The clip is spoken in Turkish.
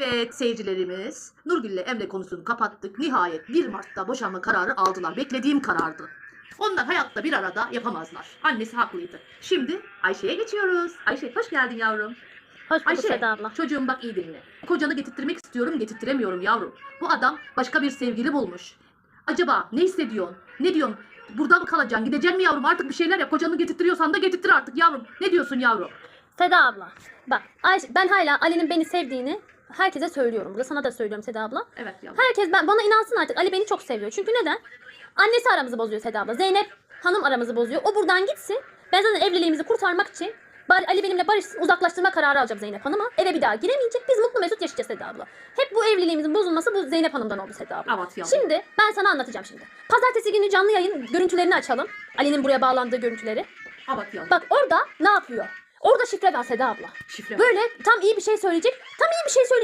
Evet seyircilerimiz Nurgül ile Emre konusunu kapattık. Nihayet 1 Mart'ta boşanma kararı aldılar. Beklediğim karardı. Onlar hayatta bir arada yapamazlar. Annesi haklıydı. Şimdi Ayşe'ye geçiyoruz. Ayşe hoş geldin yavrum. Hoş bulduk Ayşe Seda abla. çocuğum bak iyi dinle. Kocanı getirttirmek istiyorum getirtiremiyorum yavrum. Bu adam başka bir sevgili bulmuş. Acaba ne hissediyorsun? Ne diyorsun? Burada mı kalacaksın? Gideceksin mi yavrum? Artık bir şeyler yap. Kocanı getirttiriyorsan da getirtir artık yavrum. Ne diyorsun yavrum? Seda abla. Bak Ayşe, ben hala Ali'nin beni sevdiğini herkese söylüyorum. Burada sana da söylüyorum Seda abla. Evet yavrum. Herkes ben, bana inansın artık. Ali beni çok seviyor. Çünkü neden? Annesi aramızı bozuyor Seda abla. Zeynep hanım aramızı bozuyor. O buradan gitsin. Ben zaten evliliğimizi kurtarmak için bari Ali benimle barışsın uzaklaştırma kararı alacağım Zeynep Hanım'a. Eve bir daha giremeyecek. Biz mutlu mesut yaşayacağız Seda abla. Hep bu evliliğimizin bozulması bu Zeynep Hanım'dan oldu Seda abla. Evet yavrum. Şimdi ben sana anlatacağım şimdi. Pazartesi günü canlı yayın görüntülerini açalım. Ali'nin buraya bağlandığı görüntüleri. Evet yavrum. Bak orada ne yapıyor? Orada şifre var Seda abla. Şifre. Böyle tam iyi bir şey söyleyecek. Tam iyi bir şey söyleyecek.